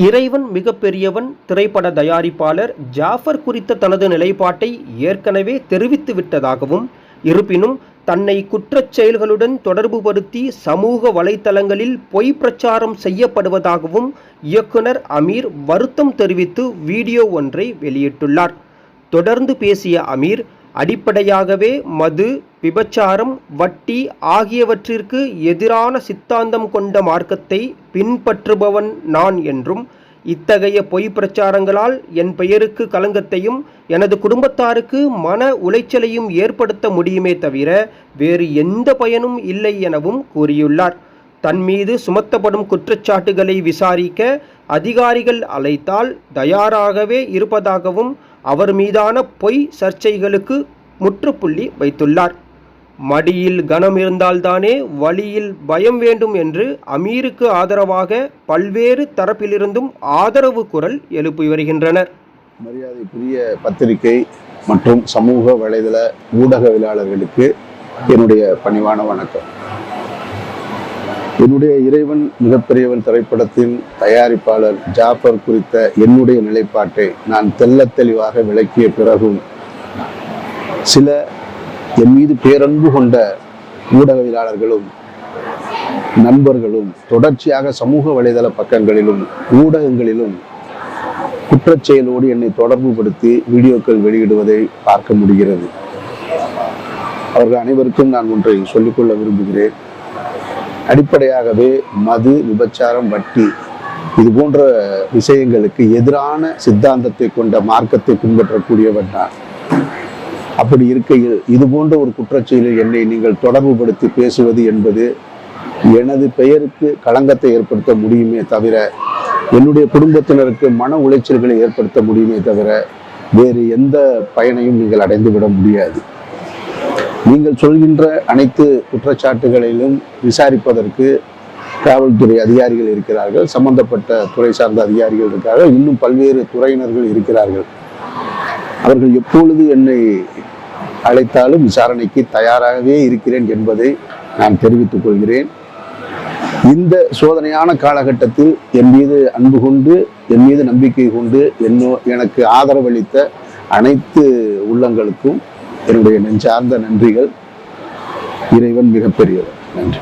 இறைவன் மிகப்பெரியவன் திரைப்பட தயாரிப்பாளர் ஜாஃபர் குறித்த தனது நிலைப்பாட்டை ஏற்கனவே தெரிவித்து விட்டதாகவும் இருப்பினும் தன்னை குற்றச் செயல்களுடன் தொடர்புபடுத்தி சமூக வலைத்தளங்களில் பொய் பிரச்சாரம் செய்யப்படுவதாகவும் இயக்குனர் அமீர் வருத்தம் தெரிவித்து வீடியோ ஒன்றை வெளியிட்டுள்ளார். தொடர்ந்து பேசிய அமீர் அடிப்படையாகவே மது விபச்சாரம் வட்டி ஆகியவற்றிற்கு எதிரான சித்தாந்தம் கொண்ட மார்க்கத்தை பின்பற்றுபவன் நான் என்றும் இத்தகைய பொய் பிரச்சாரங்களால் என் பெயருக்கு களங்கத்தையும் எனது குடும்பத்தாருக்கு மன உளைச்சலையும் ஏற்படுத்த முடியுமே தவிர வேறு எந்த பயனும் இல்லை எனவும் கூறியுள்ளார். தன் மீது சுமத்தப்படும் குற்றச்சாட்டுகளை விசாரிக்க அதிகாரிகள் அழைத்தால் தயாராகவே இருப்பதாகவும் அவர் மீதான பொய் சர்ச்சைகளுக்கு முற்றுப்புள்ளி வைத்துள்ளார். மடியில் கனம் இருந்தால்தானே வழியில் பயம் வேண்டும் என்று அமீருக்கு ஆதரவாக பல்வேறு தரப்பிலிருந்தும் ஆதரவு குரல் எழுப்பி வருகின்றனர். மரியாதைக்குரிய பத்திரிகை மற்றும் சமூக வலைதள ஊடகவியலாளர்களுக்கு என்னுடைய பணிவான வணக்கம். என்னுடைய இறைவன் மிகப்பெரியவன் திரைப்படத்தின் தயாரிப்பாளர் ஜாஃபர் குறித்த என்னுடைய நிலைப்பாட்டை நான் தெல்ல தெளிவாக விளக்கிய பிறகும் சில என் மீது பேரன்பு கொண்ட ஊடகவியலாளர்களும் நண்பர்களும் தொடர்ச்சியாக சமூக வலைதள பக்கங்களிலும் ஊடகங்களிலும் குற்றச்செயலோடு செயலோடு என்னை தொடர்புபடுத்தி வீடியோக்கள் வெளியிடுவதை பார்க்க முடிகிறது. அவர்கள் அனைவருக்கும் நான் ஒன்றை சொல்லிக்கொள்ள விரும்புகிறேன். அடிப்படையாகவே மது விபச்சாரம் வட்டி இது போன்ற விஷயங்களுக்கு எதிரான சித்தாந்தத்தை கொண்ட மார்க்கத்தை பின்பற்றக்கூடியவன் நான். அப்படி இருக்கையில் இது போன்ற ஒரு குற்றச்செயலில் என்னை நீங்கள் தொடர்புபடுத்தி பேசுவது என்பது எனது பெயருக்கு களங்கத்தை ஏற்படுத்த முடியுமே தவிர என்னுடைய குடும்பத்தினருக்கு மன உளைச்சல்களை ஏற்படுத்த முடியுமே தவிர வேறு எந்த பயனையும் நீங்கள் அடைந்துவிட முடியாது. நீங்கள் சொல்கின்ற அனைத்து குற்றச்சாட்டுகளிலும் விசாரிப்பதற்கு காவல்துறை அதிகாரிகள் இருக்கிறார்கள். சம்பந்தப்பட்ட துறை சார்ந்த அதிகாரிகள் இருக்கிறார்கள் இன்னும் பல்வேறு துறையினர்கள் இருக்கிறார்கள். அவர்கள் எப்பொழுது என்னை அழைத்தாலும் விசாரணைக்கு தயாராகவே இருக்கிறேன் என்பதை நான் தெரிவித்துக் கொள்கிறேன். இந்த சோதனையான காலகட்டத்தில் என் மீது அன்பு கொண்டு என் மீது நம்பிக்கை கொண்டு என்னோ எனக்கு ஆதரவளித்த அனைத்து உள்ளங்களுக்கும் என்னுடைய நெஞ்சார்ந்த நன்றிகள். இறைவன் மிகப்பெரியவர். நன்றி.